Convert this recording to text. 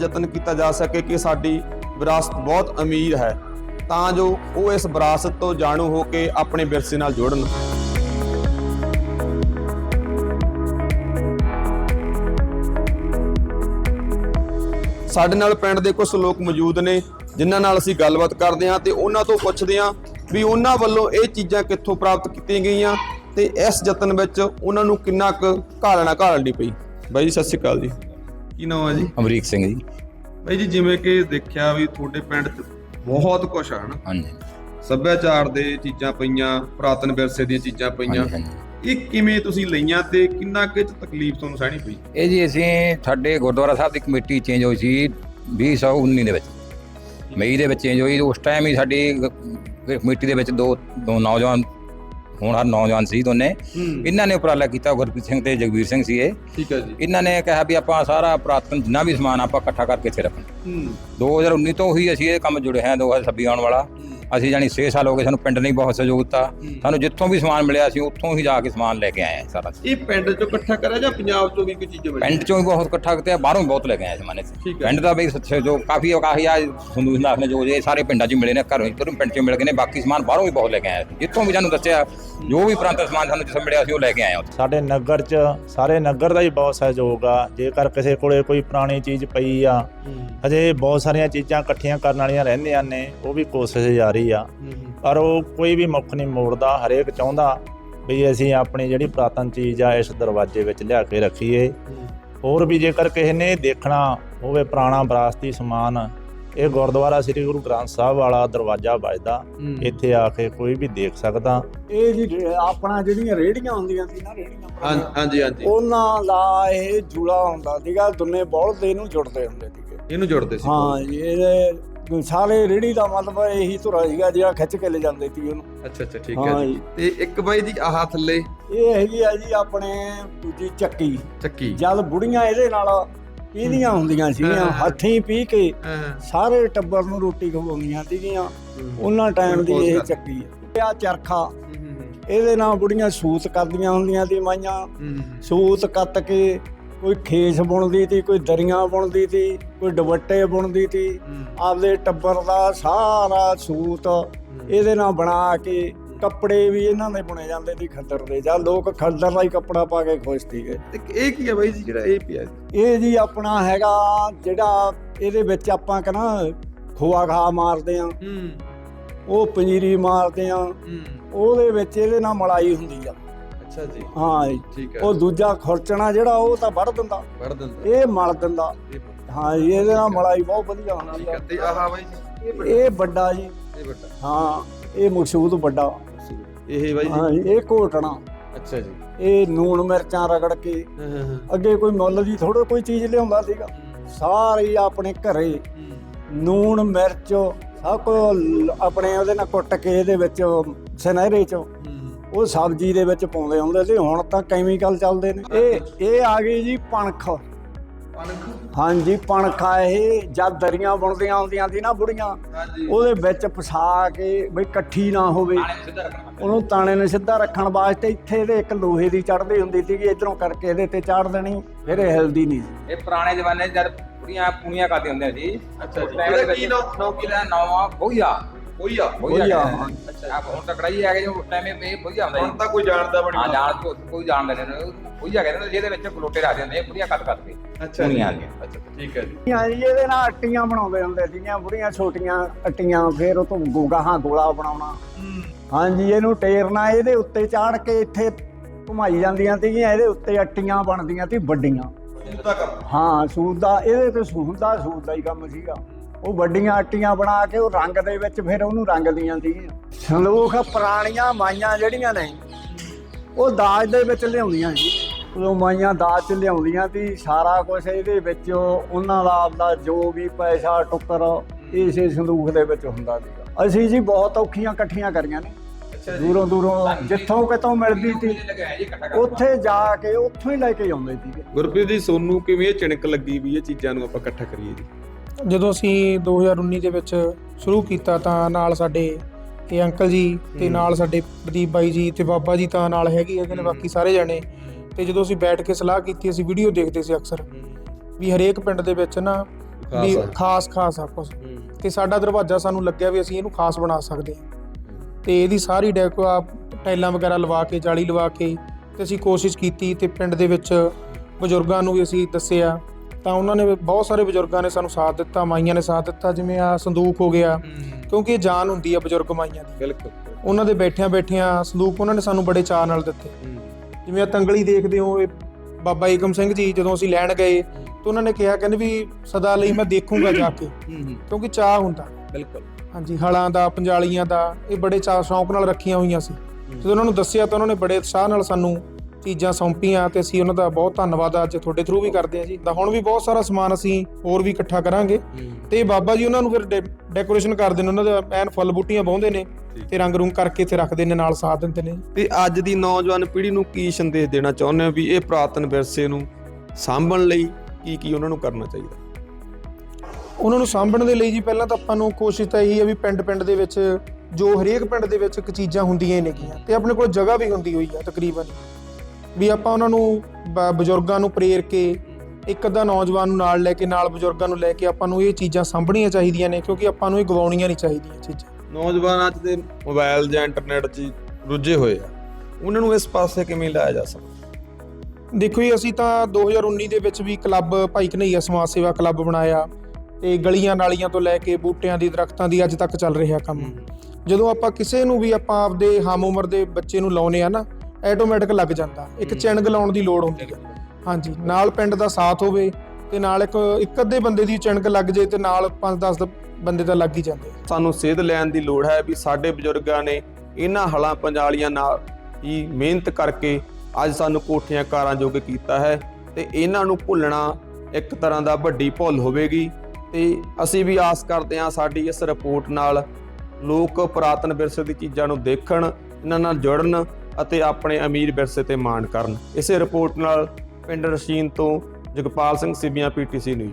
ਯਤਨ ਕੀਤਾ ਜਾ ਸਕੇ ਕਿ ਸਾਡੀ ਵਿਰਾਸਤ ਬਹੁਤ ਅਮੀਰ ਹੈ, ਤਾਂ ਜੋ ਉਹ ਇਸ ਵਿਰਾਸਤ ਤੋਂ ਜਾਣੂ ਹੋ ਕੇ ਆਪਣੇ ਵਿਰਸੇ ਨਾਲ ਜੁੜਨ। ਸਾਡੇ ਨਾਲ ਪਿੰਡ ਦੇ ਕੁਝ ਲੋਕ ਮੌਜੂਦ ਨੇ, ਜਿਨ੍ਹਾਂ ਨਾਲ ਅਸੀਂ ਗੱਲਬਾਤ ਕਰਦੇ ਹਾਂ ਤੇ ਉਹਨਾਂ ਤੋਂ ਪੁੱਛਦੇ ਹਾਂ ਵੀ ਉਹਨਾਂ ਵੱਲੋਂ ਇਹ ਚੀਜ਼ਾਂ ਕਿੱਥੋਂ ਪ੍ਰਾਪਤ ਕੀਤੀਆਂ ਗਈਆਂ ਤੇ ਇਸ ਯਤਨ ਵਿੱਚ ਉਹਨਾਂ ਨੂੰ ਕਿੰਨਾ ਕੁ ਘਾਲਣਾ ਘਾਲਣੀ ਪਈ। ਬਾਈ ਜੀ, ਸਤਿ ਸ਼੍ਰੀ ਅਕਾਲ ਜੀ। ਕੀ ਨਾਮ ਹੈ ਜੀ? ਅਮਰੀਕ ਸਿੰਘ ਜੀ। ਬਾਈ ਜੀ ਜਿਵੇਂ ਕਿ ਦੇਖਿਆ ਵੀ ਤੁਹਾਡੇ ਪਿੰਡ 'ਚ ਬਹੁਤ ਕੁਝ ਆ ਹਨਾ? ਹਾਂਜੀ। ਸੱਭਿਆਚਾਰ ਦੇ ਚੀਜ਼ਾਂ ਪਈਆਂ ਪੁਰਾਤਨ ਵਿਰਸੇ ਦੀਆਂ ਚੀਜ਼ਾਂ ਪਈਆਂ। ਹਾਂਜੀ, ਹਾਂਜੀ। ਇਹ ਕਿਵੇਂ ਤੁਸੀਂ ਲਈਆਂ ਤੇ ਕਿੰਨਾ ਕੁ ਇਹ 'ਚ ਤਕਲੀਫ ਤੁਹਾਨੂੰ ਸਹਿਣੀ ਪਈ? ਇਹ ਜੀ ਅਸੀਂ ਸਾਡੇ ਗੁਰਦੁਆਰਾ ਸਾਹਿਬ ਦੀ ਕਮੇਟੀ ਚੇਂਜ ਹੋਈ ਸੀ 2019 ਦੇ ਵਿੱਚ। ਮਈ ਦੇ ਵਿੱਚ ਚੇਂਜ ਹੋਈ ਉਸ ਟਾਈਮ ਹੀ ਸਾਡੀ ਗ- ਕਮੇਟੀ ਦੇ ਵਿੱਚ ਦੋ ਦੋ ਨੌਜਵਾਨ ਹੋਣਹਾਰ ਨੌਜਵਾਨ ਸੀ ਦੋਨੇ ਇਹਨਾਂ ਨੇ ਉਪਰਾਲਾ ਕੀਤਾ ਗੁਰਪ੍ਰੀਤ ਸਿੰਘ ਤੇ ਜਗਵੀਰ ਸਿੰਘ ਸੀ ਇਹ ਠੀਕ ਹੈ ਜੀ। ਇਹਨਾਂ ਨੇ ਕਿਹਾ ਵੀ ਆਪਾਂ ਸਾਰਾ ਪੁਰਾਤਨ ਜਿੰਨਾ ਵੀ ਸਮਾਨ ਆਪਾਂ ਇਕੱਠਾ ਕਰਕੇ ਇੱਥੇ ਰੱਖਣਾ। ਹੂੰ। 2019 ਤੋਂ ਹੀ ਅਸੀਂ ਇਹ ਕੰਮ ਜੁੜੇ ਹਾਂ 2026 ਆਉਣ ਵਾਲਾ। ਅਸੀਂ ਜਾਨੀ 6 ਸਾਲ ਹੋ ਗਏ ਸਾਨੂੰ ਪਿੰਡ ਨੇ ਬਹੁਤ ਸਹਿਯੋਗ ਦਿੱਤਾ। ਸਾਨੂੰ ਜਿੱਥੋਂ ਵੀ ਸਮਾਨ ਮਿਲਿਆ ਅਸੀਂ ਉੱਥੋਂ ਹੀ ਜਾ ਕੇ ਸਮਾਨ ਲੈ ਕੇ ਆਏ ਹਾਂ ਸਾਰਾ। ਇਹ ਪਿੰਡ 'ਚੋਂ ਇਕੱਠਾ ਕਰਿਆ ਜਾਂ ਪੰਜਾਬ 'ਚੋਂ ਵੀ ਕੋਈ ਚੀਜ਼ਾਂ ਮਿਲੀਆਂ ਪਿੰਡ ਚੋਂ ਵੀ ਬਹੁਤ ਇਕੱਠਾ ਕੀਤਾ ਬਾਹਰੋਂ ਵੀ ਬਹੁਤ ਲੈ ਕੇ ਆਏ ਸਮਾਨੇ ਹੈ। ਪਿੰਡ ਦਾ ਵੀ ਸੱਚੇ ਜੋ ਕਾਫੀ ਕਾਫੀ ਆ ਸੰਦੂਕ ਨਾਥ ਨੇ ਜੋ ਇਹ ਸਾਰੇ ਪਿੰਡਾਂ 'ਚ ਮਿਲੇ ਨੇ ਘਰੋਂ ਇੱਧਰੋਂ ਪਿੰਡ 'ਚ ਮਿਲ ਗਏ ਨੇ ਬਾਕੀ ਸਮਾਨ ਬਾਹਰੋਂ ਵੀ ਬਹੁਤ ਲੈ ਕੇ ਆਏ ਜਿੱਥੋਂ ਵੀ ਸਾਨੂੰ ਦੱਸਿਆ ਜੋ ਵੀ ਪ੍ਰਾਂਤ ਸਮਾਨ ਸਾਨੂੰ ਜਿੱਥੋਂ ਮਿਲਿਆ ਸੀ ਉਹ ਲੈ ਕੇ ਆਏ ਉੱਥੇ। ਸਾਡੇ ਨਗਰ 'ਚ ਸਾਰੇ ਨਗਰ ਦਾ ਹੀ ਬਹੁਤ ਸਹਿਯੋਗ ਆ। ਜੇਕਰ ਕਿਸੇ ਕੋਲੇ ਕੋਈ ਪੁਰਾਣੀ ਚੀਜ਼ ਪਈ ਆ ਹਜੇ ਬਹੁਤ ਸਾਰੀਆਂ ਚੀਜ਼ਾਂ ਇਕੱਠੀਆਂ ਕਰਨ ਵਾਲੀਆਂ ਰਹਿੰਦੀਆਂ ਨੇ ਉਹ ਵੀ ਕੋਸ਼ਿਸ਼ ਜਾਰੀ ਆ। ਪਰ ਉਹ ਕੋਈ ਵੀ ਮੁੱਖ ਨਹੀਂ ਮੋੜਦਾ ਹਰੇਕ ਚਾਹੁੰਦਾ ਵੀ ਅਸੀਂ ਆਪਣੀ ਜਿਹੜੀ ਪੁਰਾਤਨ ਚੀਜ਼ ਆ ਇਸ ਦਰਵਾਜ਼ੇ ਵਿੱਚ ਲਿਆ ਕੇ ਰੱਖੀਏ। ਹੋਰ ਵੀ ਜੇਕਰ ਕਿਸੇ ਨੇ ਦੇਖਣਾ ਹੋਵੇ ਪੁਰਾਣਾ ਵਿਰਾਸਤੀ ਸਮਾਨ ਇਹ ਗੁਰਦੁਆਰਾ ਸ੍ਰੀ ਗੁਰੂ ਗ੍ਰੰਥ ਸਾਹਿਬ ਵਾਲਾ ਦਰਵਾਜ਼ਾ ਵੱਜਦਾ ਇੱਥੇ ਆ ਕੇ ਕੋਈ ਵੀ ਦੇਖ ਸਕਦਾ। ਇਹ ਜੀ ਆਪਣਾ ਜਿਹੜੀਆਂ ਰੇੜੀਆਂ ਹੁੰਦੀਆਂ ਸੀ ਨਾ ਰੇੜੀਆਂ ਹਾਂਜੀ ਹਾਂਜੀ। ਉਹਨਾਂ ਦਾ ਇਹ ਜੁੜਾ ਹੁੰਦਾ ਸੀਗਾ ਦੁੰਨੇ ਬੌਲਦ ਇਹਨੂੰ ਜੁੜਦੇ ਹੁੰਦੇ ਸੀਗੇ। ਇਹਨੂੰ ਜੋੜਦੇ ਸੀ। ਹਾਂ ਜੀ, ਇਹਦੇ ਸਾਰੇ ਰੇੜੀ ਦਾ ਮਤਲਬ ਇਹੀ ਧੁਰਾ ਸੀਗਾ ਜਿਹੜਾ ਖਿੱਚ ਕੇ ਲੈ ਜਾਂਦੇ ਸੀ ਉਹਨੂੰ। ਅੱਛਾ ਅੱਛਾ ਠੀਕ ਹਾਂ ਜੀ। ਤੇ ਇੱਕ ਬਾਈ ਜੀ ਆਹ ਥੱਲੇ? ਇਹ ਹੈਗੀ ਆ ਜੀ ਆਪਣੇ ਦੂਜੀ ਚੱਕੀ। ਚੱਕੀ। ਜਦ ਬੁੜੀਆਂ ਇਹਦੇ ਨਾਲ ਪੀਦੀਆਂ ਹੁੰਦੀਆਂ ਸੀਗੀਆਂ। ਹੱਥੀਂ ਪੀ ਕੇ ਸਾਰੇ ਟੱਬਰ ਨੂੰ ਰੋਟੀ ਖਵਾਉਂਦੀਆਂ ਸੀਗੀਆਂ। ਉਹਨਾਂ ਟਾਈਮ ਦੀ ਇਹ ਚੱਕੀ ਆ। ਚਰਖਾ। ਇਹਦੇ ਨਾਲ ਬੁੜੀਆਂ ਸੂਤ ਕਰਦੀਆਂ ਹੁੰਦੀਆਂ ਸੀ ਮਾਈਆਂ। ਸੂਤ ਕੱਤ ਕੇ ਕੋਈ ਖੇਸ ਬੁਣਦੀ ਤੀ ਕੋਈ ਦਰੀਆਂ ਬੁਣਦੀ ਤੀ ਕੋਈ ਦੁਪੱਟੇ ਬੁਣਦੀ ਤੀ। ਆਪਦੇ ਟੱਬਰ ਦਾ ਸਾਰਾ ਸੂਤ ਇਹਦੇ ਨਾਲ ਬਣਾ ਕੇ ਕੱਪੜੇ ਵੀ ਇਹਨਾਂ ਦੇ ਬੁਣੇ ਜਾਂਦੇ ਸੀ ਖੱਦਰ ਦੇ ਜਾਂ ਲੋਕ ਖੱਦਰ ਦਾ ਹੀ ਕੱਪੜਾ ਪਾ ਕੇ ਖੁਸ਼ ਸੀਗੇ। ਤੇ ਇਹ ਕੀ ਹੈ ਬਾਈ ਜੀ ਜਿਹੜਾ ਇਹ ਪਿਆ? ਇਹ ਜੀ ਆਪਣਾ ਹੈਗਾ ਜਿਹੜਾ ਇਹਦੇ ਵਿੱਚ ਆਪਾਂ ਕਹਿੰਦਾ ਖੋਆ ਖਾ ਮਾਰਦੇ ਆ। ਉਹ ਪੰਜੀਰੀ ਮਾਰਦੇ ਆ। ਉਹਦੇ ਵਿੱਚ ਇਹਦੇ ਨਾਲ ਮਲਾਈ ਹੁੰਦੀ ਆ। ਅੱਛਾ ਜੀ। ਹਾਂ ਜੀ। ਠੀਕ ਹੈ ਉਹ ਦੂਜਾ ਖੁਰਚਣਾ ਜਿਹੜਾ ਉਹ ਤਾਂ ਵੱਢ ਦਿੰਦਾ। ਵੜ ਦਿੰਦਾ। ਇਹ ਮਲ ਦਿੰਦਾ। ਇਹ ਹਾਂ ਜੀ, ਇਹਦੇ ਨਾਲ ਮਲਾਈ ਬਹੁਤ ਵਧੀਆ ਹੁੰਦੀ ਆ। ਹੈ। ਤੇ ਆਹ ਬਾਈ ਜੀ। ਇਹ ਵੱਡਾ। ਇਹ ਵੱਡਾ ਜੀ। ਇਹ ਵੱਡਾ। ਹਾਂ ਇਹ ਮਕਸੂਦ ਵੱਡਾ। ਇਹ ਬਾਈ ਜੀ। ਹਾਂ ਜੀ, ਇਹ ਘੋਟਣਾ। ਅੱਛਾ ਜੀ। ਇਹ ਨੂਣ ਮਿਰਚਾਂ ਰਗੜ ਕੇ। ਹਾਂ ਹਾਂ ਹਾਂ। ਅੱਗੇ ਕੋਈ ਮੁੱਲ ਦੀ ਥੋੜਾ ਕੋਈ ਚੀਜ਼ ਲਿਆਉਂਦਾ ਸੀਗਾ। ਸਾਰੀ ਆਪਣੇ ਘਰੇ ਨੂਣ ਮਿਰਚ ਸਭ ਕੁਝ ਆਪਣੇ ਉਹਦੇ ਨਾਲ ਕੁੱਟ ਕੇ ਇਹਦੇ ਵਿੱਚ ਸੁਨਹਿਰੇ ਚ ਉਹ ਸਬਜ਼ੀ ਦੇ ਵਿੱਚ ਪਾਉਂਦੇ ਹੁੰਦੇ ਸੀ ਹੁਣ ਤਾਂ ਕੈਮੀਕਲ ਚੱਲਦੇ ਨੇ। ਇਹ ਇਹ ਆ ਗਈ ਜੀ ਪਣਖ। ਹਾਂਜੀ ਪਣਖਾ ਇਹ ਜਦ ਦਰੀਆਂ ਬੁਣਦੀਆਂ ਹੁੰਦੀਆਂ ਸੀ ਨਾ ਬੁੜੀਆਂ ਉਹਦੇ ਵਿੱਚ ਫਸਾ ਕੇ ਬਈ ਇਕੱਠੀ ਨਾ ਹੋਵੇ। ਉਹਨੂੰ ਤਾਣੇ ਨੂੰ ਸਿੱਧਾ ਰੱਖਣ ਵਾਸਤੇ ਇੱਥੇ ਇਹਦੇ ਇੱਕ ਲੋਹੇ ਦੀ ਚੜ੍ਹਦੀ ਹੁੰਦੀ ਸੀਗੀ ਇਧਰੋਂ ਕਰਕੇ ਇਹਦੇ ਤੇ ਚਾੜ ਦੇਣੀ ਫਿਰ ਇਹ ਹਿਲਦੀ ਨਹੀਂ ਸੀ। ਇਹ ਪੁਰਾਣੇ ਜ਼ਮਾਨੇ 'ਚ ਜਦ ਕੁੜੀਆਂ ਪੂਣੀਆਂ ਕਰਦੇ ਹੁੰਦੇ ਸੀ ਅੱਛਾ ਜੀ। ਕੀ ਵਿੱਚ ਨਾਮ- ਨਾਮ? ਕੀ ਇਹਦਾ ਨਾਮ ਆ ਬੋਈਆ ਆ। ਬੋਈਆ, ਹਾਂ। ਅੱਛਾ ਆਪ ਹੁਣ ਤਾਂ ਕੜਾਈ ਆ ਗਈ ਜੋ ਟਾਈਮ ਇਹ ਬੋਈਆ ਹੁੰਦਾ। ਹੁਣ ਜੀ ਤਾਂ ਕੋਈ ਜਾਣਦਾ ਬਣੀ ਹਾਂ ਜਾਣ ਤੋਂ ਕੋਈ ਜਾਣਦਾ ਨਹੀਂ। ਬੋਈਆ ਕਹਿੰਦੇ ਨੇ ਜਿਹਦੇ ਵਿੱਚ ਗਲੋਟੇ ਰੱਖਦੇ ਹੁੰਦੇ ਕੁੜੀਆਂ ਕੱਟ ਕੱਟ ਕੇ ਅੱਛਾ ਜੀ। ਪੂਣੀਆਂ ਦੀਆਂ। ਅੱਛਾ ਠੀਕ ਹੈ ਜੀ। ਹਾਂ ਜੀ ਇਹਦੇ ਨਾਲ ਅੱਟੀਆਂ ਬਣਾਉਂਦੇ ਹੁੰਦੇ ਸੀਗੀਆਂ ਬੁੜੀਆਂ ਛੋਟੀਆਂ ਅੱਟੀਆਂ ਫਿਰ ਉਹ ਤੋਂ ਗੋਗਾਹਾਂ ਗੋਲਾ ਬਣਾਉਣਾ। ਹਾਂਜੀ ਇਹਨੂੰ ਟੇਰਨਾ ਇਹਦੇ ਉੱਤੇ ਚਾੜ ਕੇ ਇੱਥੇ ਘੁਮਾਈ ਜਾਂਦੀਆਂ ਸੀਗੀਆਂ ਇਹਦੇ ਉੱਤੇ ਅੱਟੀਆਂ ਬਣਦੀਆਂ ਸੀ ਵੱਡੀਆਂ। ਹਾਂ ਸੂਤ ਦਾ ਇਹਦੇ ਤੇ ਸੂਤ ਦਾ ਸੂਤ ਦਾ ਹੀ ਕੰਮ ਸੀਗਾ। ਉਹ ਵੱਡੀਆਂ ਅੱਟੀਆਂ ਬਣਾ ਕੇ ਉਹ ਰੰਗ ਦੇ ਵਿੱਚ ਫਿਰ ਉਹਨੂੰ ਰੰਗਦੀਆਂ ਸੀਗੀਆਂ। ਸੰਦੂਖ ਪੁਰਾਣੀਆਂ ਮਾਈਆਂ ਜਿਹੜੀਆਂ ਨੇ ਉਹ ਦਾਜ ਦੇ ਵਿੱਚ ਲਿਆਉਂਦੀਆਂ ਸੀ। ਉਦੋਂ ਮਾਈਆਂ ਦਾਜ ਚ ਲਿਆਉਂਦੀਆਂ ਸੀ ਸਾਰਾ ਕੁਝ ਇਹਦੇ ਵਿੱਚ ਉਹਨਾਂ ਦਾ ਆਪਦਾ ਜੋ ਵੀ ਪੈਸਾ ਟੁੱਕਰ ਇਸੇ ਸੰਦੂਖ ਦੇ ਵਿੱਚ ਹੁੰਦਾ ਸੀਗਾ ਅਸੀਂ ਜੀ ਬਹੁਤ ਔਖੀਆਂ ਇਕੱਠੀਆਂ ਕਰੀਆਂ ਨੇ। ਦੂਰੋਂ ਦੂਰੋਂ ਜਿੱਥੋਂ ਕਿਤੋਂ ਮਿਲਦੀ ਸੀ ਉੱਥੇ ਜਾ ਕੇ ਉੱਥੋਂ ਹੀ ਲੈ ਕੇ ਆਉਂਦੇ ਸੀਗੇ। ਗੁਰਪ੍ਰੀਤ ਜੀ ਸੋਨੂੰ ਕਿਵੇਂ ਇਹ ਚਿਣਕ ਲੱਗੀ ਵੀ ਇਹ ਚੀਜ਼ਾਂ ਨੂੰ ਆਪਾਂ ਇਕੱਠਾ ਕਰੀਏ ਜੀ? ਜਦੋਂ ਅਸੀਂ 2019 ਦੇ ਵਿੱਚ ਸ਼ੁਰੂ ਕੀਤਾ ਤਾਂ ਨਾਲ ਸਾਡੇ ਇਹ ਅੰਕਲ ਜੀ ਤੇ। ਨਾਲ ਸਾਡੇ ਪ੍ਰਦੀਪ ਬਾਈ ਜੀ ਤੇ ਬਾਬਾ ਜੀ ਤਾਂ ਨਾਲ ਹੈਗੇ ਹੈਗੇ ਨੇ। ਬਾਕੀ ਸਾਰੇ ਜਾਣੇ ਤੇ ਜਦੋਂ ਅਸੀਂ ਬੈਠ ਕੇ ਸਲਾਹ ਕੀਤੀ ਅਸੀਂ ਵੀਡੀਓ ਦੇਖਦੇ ਸੀ ਅਕਸਰ ਵੀ ਹਰੇਕ ਪਿੰਡ ਦੇ ਵਿੱਚ ਨਾ ਵੀ ਖਾਸ। ਖਾਸ ਆ ਕੁਛ ਤੇ ਸਾਡਾ ਦਰਵਾਜ਼ਾ ਸਾਨੂੰ ਲੱਗਿਆ ਵੀ ਅਸੀਂ ਇਹਨੂੰ ਖਾਸ ਬਣਾ ਸਕਦੇ ਹਾਂ ਤੇ ਇਹਦੀ ਸਾਰੀ ਡੈਕੋ ਆ ਟਾਈਲਾਂ ਵਗੈਰਾ ਲਵਾ ਕੇ ਜਾਲੀ ਲਵਾ ਕੇ ਤੇ ਅਸੀਂ ਕੋਸ਼ਿਸ਼ ਕੀਤੀ ਤੇ ਪਿੰਡ ਦੇ ਵਿੱਚ ਬਜ਼ੁਰਗਾਂ ਨੂੰ ਵੀ ਅਸੀਂ ਦੱਸਿਆ ਤਾਂ ਉਹਨਾਂ ਨੇ ਬਹੁਤ ਸਾਰੇ ਬਜ਼ੁਰਗਾਂ ਨੇ ਸਾਨੂੰ ਸਾਥ ਦਿੱਤਾ ਮਾਈਆਂ ਨੇ ਸਾਥ ਦਿੱਤਾ ਜਿਵੇਂ ਆ ਸੰਦੂਕ ਹੋ ਗਿਆ। ਕਿਉਂਕਿ ਇਹ ਜਾਨ ਹੁੰਦੀ ਆ ਬਜ਼ੁਰਗ ਮਾਈਆਂ ਦੀ। ਬਿਲਕੁਲ। ਉਹਨਾਂ ਦੇ ਬੈਠਿਆਂ ਬੈਠਿਆਂ ਸੰਦੂਕ ਉਹਨਾਂ ਨੇ ਸਾਨੂੰ ਬੜੇ ਚਾਅ ਨਾਲ ਦਿੱਤੇ। ਜਿਵੇਂ ਆ ਤੰਗਲੀ ਦੇਖਦੇ ਹੋ ਇਹ ਬਾਬਾ ਏਕਮ ਸਿੰਘ ਜੀ ਜਦੋਂ ਅਸੀਂ ਲੈਣ ਗਏ ਤਾਂ ਉਹਨਾਂ ਨੇ ਕਿਹਾ ਕਹਿੰਦੇ ਵੀ ਸਦਾ ਲਈ ਮੈਂ ਦੇਖੂੰਗਾ ਜਾ ਕੇ ਕਿਉਂਕਿ ਚਾਹ ਹੁੰਦਾ। ਬਿਲਕੁਲ। ਹਾਂਜੀ ਹਲਾਂ ਦਾ ਪੰਜਾਲੀਆਂ ਦਾ ਇਹ ਬੜੇ ਚਾਅ ਸ਼ੌਂਕ ਨਾਲ ਰੱਖੀਆਂ ਹੋਈਆਂ ਸੀ। ਜਦੋਂ ਉਹਨਾਂ ਨੂੰ ਦੱਸਿਆ ਤਾਂ ਉਹਨਾਂ ਨੇ ਬੜੇ ਉਤਸ਼ਾਹ ਨਾਲ ਸਾਨੂੰ ਚੀਜ਼ਾਂ ਸੌਂਪੀਆਂ ਤੇ ਅਸੀਂ ਉਹਨਾਂ ਦਾ ਬਹੁਤ ਧੰਨਵਾਦ ਅੱਜ ਤੁਹਾਡੇ ਥਰੂ ਵੀ ਕਰਦੇ ਹਾਂ ਜੀ। ਤਾਂ ਹੁਣ ਵੀ ਬਹੁਤ ਸਾਰਾ ਸਮਾਨ ਅਸੀਂ ਹੋਰ ਵੀ ਇਕੱਠਾ ਕਰਾਂਗੇ। ਤੇ ਬਾਬਾ ਜੀ ਉਹਨਾਂ ਨੂੰ ਫਿਰ ਡੈਕੋਰੇਸ਼ਨ ਕਰਦੇ ਨੇ ਉਹਨਾਂ ਦਾ ਐਨ ਫੁੱਲ ਬੂਟੀਆਂ ਬਾਉਂਦੇ ਨੇ ਤੇ ਰੰਗ ਰੂੰਗ ਕਰਕੇ ਇੱਥੇ ਰੱਖਦੇ ਨੇ ਨਾਲ ਸਾਥ ਦਿੰਦੇ ਨੇ। ਤੇ ਅੱਜ ਦੀ ਨੌਜਵਾਨ ਪੀੜ੍ਹੀ ਨੂੰ ਕੀ ਸੰਦੇਸ਼ ਦੇਣਾ ਚਾਹੁੰਦੇ ਹੋ ਵੀ ਇਹ ਪੁਰਾਤਨ ਵਿਰਸੇ ਨੂੰ ਸਾਂਭਣ ਲਈ ਕੀ ਕੀ ਉਹਨਾਂ ਨੂੰ ਕਰਨਾ ਚਾਹੀਦਾ? ਉਹਨਾਂ ਨੂੰ ਸਾਂਭਣ ਦੇ ਲਈ ਜੀ ਪਹਿਲਾਂ ਤਾਂ ਆਪਾਂ ਨੂੰ ਕੋਸ਼ਿਸ਼ ਤਾਂ ਇਹੀ ਹੈ ਵੀ ਪਿੰਡ-ਪਿੰਡ ਦੇ ਵਿੱਚ ਜੋ ਹਰੇਕ ਪਿੰਡ ਦੇ ਵਿੱਚ ਇੱਕ ਚੀਜ਼ਾਂ ਹੁੰਦੀਆਂ ਹੀ ਨੇਗੀਆਂ। ਤੇ ਆਪਣੇ ਕੋਲ ਜਗ੍ਹਾ ਵੀ ਹੁੰਦੀ ਹੋਈ ਆ ਤਕਰੀਬਨ। ਵੀ ਆਪਾਂ ਉਹਨਾਂ ਨੂੰ ਬ- ਬਜ਼ੁਰਗਾਂ ਨੂੰ ਪ੍ਰੇਰ ਕੇ ਇੱਕ ਅੱਧਾ ਨੌਜਵਾਨ ਨੂੰ ਨਾਲ ਲੈ ਕੇ ਨਾਲ ਬਜ਼ੁਰਗਾਂ ਨੂੰ ਲੈ ਕੇ ਆਪਾਂ ਨੂੰ ਇਹ ਚੀਜ਼ਾਂ ਸਾਂਭਣੀਆਂ ਚਾਹੀਦੀਆਂ ਨੇ ਕਿਉਂਕਿ ਆਪਾਂ ਨੂੰ ਇਹ ਗਵਾਉਣੀਆਂ ਨਹੀਂ ਚਾਹੀਦੀਆਂ ਚੀਜ਼ਾਂ। ਨੌਜਵਾਨ ਅੱਜ ਦੇ ਮੋਬਾਈਲ ਜਾਂ ਇੰਟਰਨੈਟ 'ਚ ਹੀ ਰੁੱਝੇ ਹੋਏ ਆ। ਉਹਨਾਂ ਨੂੰ ਇਸ ਪਾਸੇ ਕਿਵੇਂ ਲਾਇਆ ਜਾ ਸਕਦਾ? ਦੇਖੋ ਜੀ ਅਸੀਂ ਤਾਂ 2019 ਦੇ ਵਿੱਚ ਵੀ ਕਲੱਬ ਭਾਈ ਕਨਈਆ ਸਮਾਜ ਸੇਵਾ ਕਲੱਬ ਬਣਾਇਆ ਤੇ ਗਲੀਆਂ ਨਾਲੀਆਂ ਤੋਂ ਲੈ ਕੇ ਬੂਟਿਆਂ ਦੀ ਦਰਖਤਾਂ ਦੀ ਅੱਜ ਤੱਕ ਚੱਲ ਰਿਹਾ ਕੰਮ। ਜਦੋਂ ਆਪਾਂ ਕਿਸੇ ਨੂੰ ਵੀ ਆਪਾਂ ਆਪਦੇ ਹਮ ਉਮਰ ਦੇ ਬੱਚੇ ਨੂੰ ਲਾਉਨੇ ਆ ਨਾ ਆਟੋਮੈਟਿਕ ਲੱਗ ਜਾਂਦਾ। ਇੱਕ ਚਿਣਗ ਲਾਉਣ ਦੀ ਲੋੜ ਹੁੰਦੀ ਹੈ ਹਾਂਜੀ ਨਾਲ ਪਿੰਡ ਦਾ ਸਾਥ ਹੋਵੇ ਤੇ ਨਾਲ ਇੱਕ ਇੱਕ ਅੱਧੇ ਬੰਦੇ ਦੀ ਚਿਣਗ ਲੱਗ ਜੇ ਤੇ ਨਾਲ 5-10 ਬੰਦੇ ਤਾਂ ਲੱਗ ਹੀ ਜਾਂਦੇ ਸਾਨੂੰ ਸੇਧ ਲੈਣ ਦੀ ਲੋੜ ਹੈ ਵੀ ਸਾਡੇ ਬਜ਼ੁਰਗਾਂ ਨੇ ਇਹਨਾਂ ਹਲਾਂ ਪੰਜਾਲੀਆਂ ਨਾਲ ਹੀ ਮਿਹਨਤ ਕਰਕੇ ਅੱਜ ਸਾਨੂੰ ਕੋਠੀਆਂ ਕਾਰਾਂ ਜੋਗ ਕੀਤਾ ਹੈ ਤੇ ਇਹਨਾਂ ਨੂੰ ਭੁੱਲਣਾ ਇੱਕ ਤਰ੍ਹਾਂ ਦਾ ਵੱਡੀ ਭੁੱਲ ਹੋਵੇਗੀ। ਤੇ ਅਸੀਂ ਵੀ ਆਸ ਕਰਦੇ ਹਾਂ ਸਾਡੀ ਇਸ ਰਿਪੋਰਟ ਨਾਲ ਲੋਕ ਪੁਰਾਤਨ ਵਿਰਸੇ ਦੀ ਚੀਜ਼ਾਂ ਨੂੰ ਦੇਖਣ ਇਹਨਾਂ ਨਾਲ ਜੁੜਨ ਅਤੇ ਆਪਣੇ ਅਮੀਰ ਵਿਰਸੇ ਤੇ ਮਾਣ ਕਰਨ। ਇਸੇ ਰਿਪੋਰਟ ਨਾਲ ਪਿੰਡ ਰਸ਼ੀਨ ਤੋਂ ਜਗਪਾਲ ਸਿੰਘ ਸਿੱਬੀਆਂ ਪੀਟੀਸੀ ਨਿਊਜ਼।